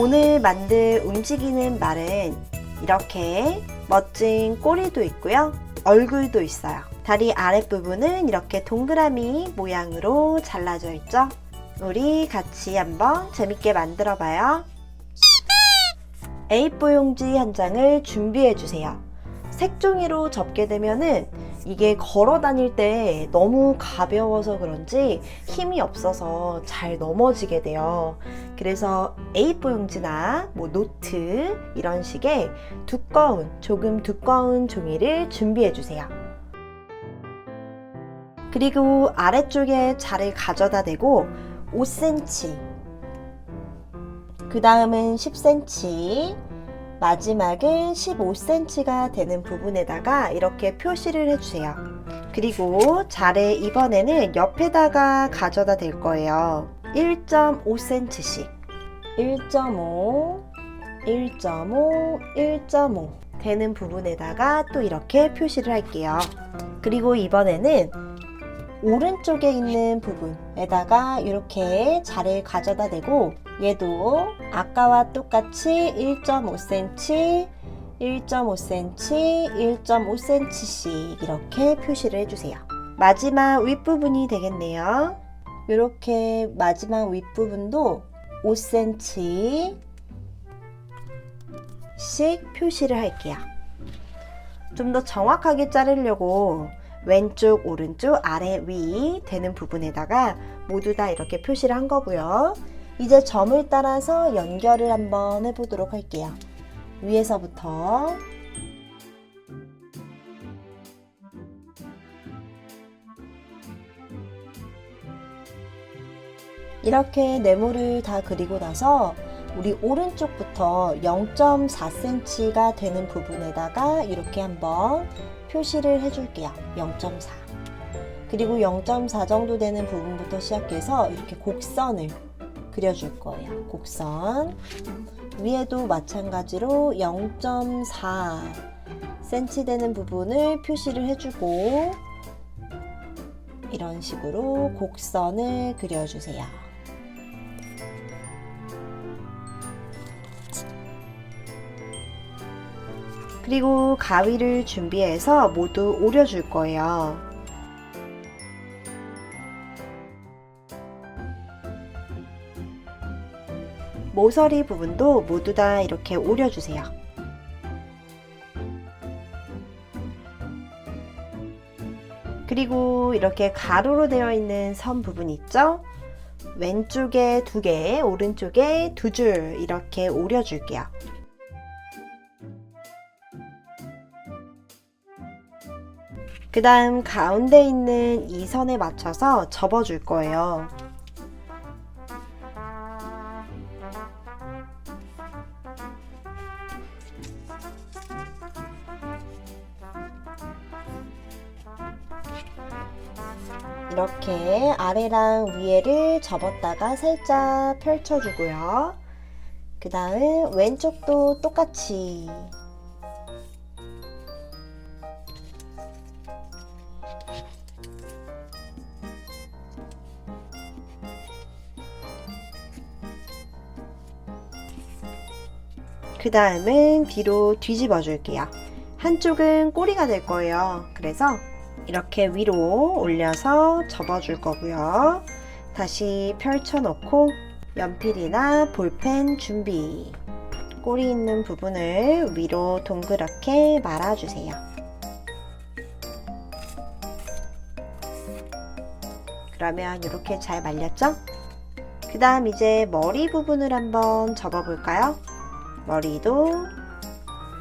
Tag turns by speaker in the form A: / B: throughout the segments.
A: 오늘 만들 움직이는 말은 이렇게 멋진 꼬리도 있고요. 얼굴도 있어요. 다리 아랫부분은 이렇게 동그라미 모양으로 잘라져 있죠. 우리 같이 한번 재밌게 만들어 봐요. A4 용지 한 장을 준비해 주세요. 색종이로 접게 되면은 이게 걸어 다닐 때 너무 가벼워서 그런지 힘이 없어서 잘 넘어지게 돼요. 그래서 A4 용지나 뭐 노트 이런 식의 두꺼운, 조금 두꺼운 종이를 준비해 주세요. 그리고 아래쪽에 자를 가져다 대고 5cm, 그 다음은 10cm, 마지막은 15cm가 되는 부분에다가 이렇게 표시를 해주세요. 그리고 자를 이번에는 옆에다가 가져다 댈 거예요. 1.5cm씩. 1.5, 1.5, 1.5 되는 부분에다가 또 이렇게 표시를 할게요. 그리고 이번에는 오른쪽에 있는 부분에다가 이렇게 자를 가져다 대고 얘도 아까와 똑같이 1.5cm, 1.5cm, 1.5cm씩 이렇게 표시를 해주세요. 마지막 윗부분이 되겠네요. 이렇게 마지막 윗부분도 5cm 씩 표시를 할게요. 좀 더 정확하게 자르려고 왼쪽, 오른쪽, 아래, 위 되는 부분에다가 모두 다 이렇게 표시를 한 거고요. 이제 점을 따라서 연결을 한번 해보도록 할게요. 위에서부터 이렇게 네모를 다 그리고 나서 우리 오른쪽부터 0.4cm가 되는 부분에다가 이렇게 한번 표시를 해줄게요. 0.4. 그리고 0.4 정도 되는 부분부터 시작해서 이렇게 곡선을 그려줄 거예요. 곡선. 위에도 마찬가지로 0.4 cm 되는 부분을 표시를 해주고 이런 식으로 곡선을 그려주세요. 그리고 가위를 준비해서 모두 오려줄 거예요. 모서리 부분도 모두 다 이렇게 오려주세요. 그리고 이렇게 가로로 되어 있는 선 부분 있죠? 왼쪽에 두 개, 오른쪽에 두 줄 이렇게 오려줄게요. 그 다음 가운데 있는 이 선에 맞춰서 접어줄 거예요. 이렇게 아래랑 위에를 접었다가 살짝 펼쳐주고요. 그 다음 왼쪽도 똑같이 그 다음은 뒤로 뒤집어 줄게요. 한쪽은 꼬리가 될 거예요. 그래서 이렇게 위로 올려서 접어 줄 거고요. 다시 펼쳐 놓고 연필이나 볼펜 준비. 꼬리 있는 부분을 위로 동그랗게 말아주세요. 그러면 이렇게 잘 말렸죠? 그 다음 이제 머리 부분을 한번 접어 볼까요? 머리도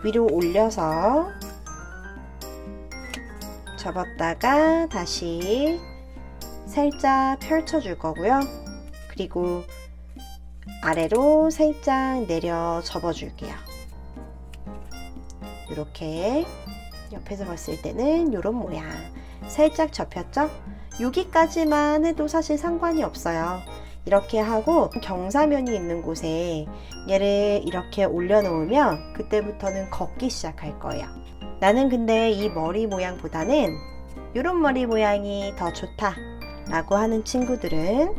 A: 위로 올려서 접었다가 다시 살짝 펼쳐줄 거고요. 그리고 아래로 살짝 내려 접어줄게요. 이렇게 옆에서 봤을 때는 이런 모양. 살짝 접혔죠? 여기까지만 해도 사실 상관이 없어요. 이렇게 하고 경사면이 있는 곳에 얘를 이렇게 올려놓으면 그때부터는 걷기 시작할 거예요. 나는 근데 이 머리 모양보다는 이런 머리 모양이 더 좋다 라고 하는 친구들은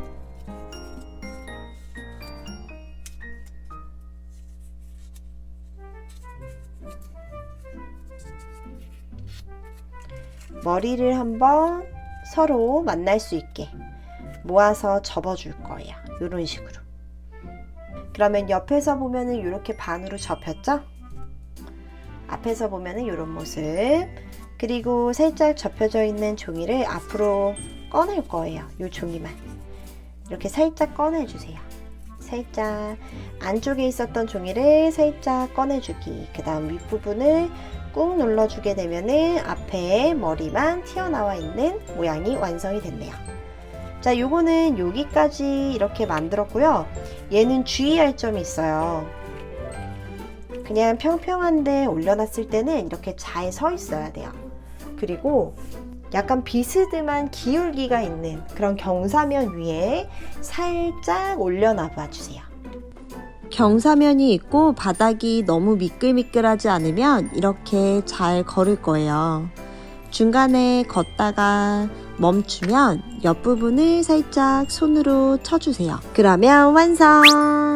A: 머리를 한번 서로 만날 수 있게 모아서 접어줄 거예요. 이런 식으로. 그러면 옆에서 보면은 이렇게 반으로 접혔죠? 앞에서 보면은 이런 모습. 그리고 살짝 접혀져 있는 종이를 앞으로 꺼낼 거예요. 이 종이만. 이렇게 살짝 꺼내주세요. 살짝 안쪽에 있었던 종이를 살짝 꺼내주기. 그 다음 윗부분을 꾹 눌러주게 되면은 앞에 머리만 튀어나와 있는 모양이 완성이 됐네요. 자, 요거는 여기까지 이렇게 만들었고요. 얘는 주의할 점이 있어요. 그냥 평평한데 올려놨을 때는 이렇게 잘 서 있어야 돼요. 그리고 약간 비스듬한 기울기가 있는 그런 경사면 위에 살짝 올려놔 봐 주세요.
B: 경사면이 있고 바닥이 너무 미끌미끌하지 않으면 이렇게 잘 걸을 거예요. 중간에 걷다가 멈추면 옆부분을 살짝 손으로 쳐주세요. 그러면 완성!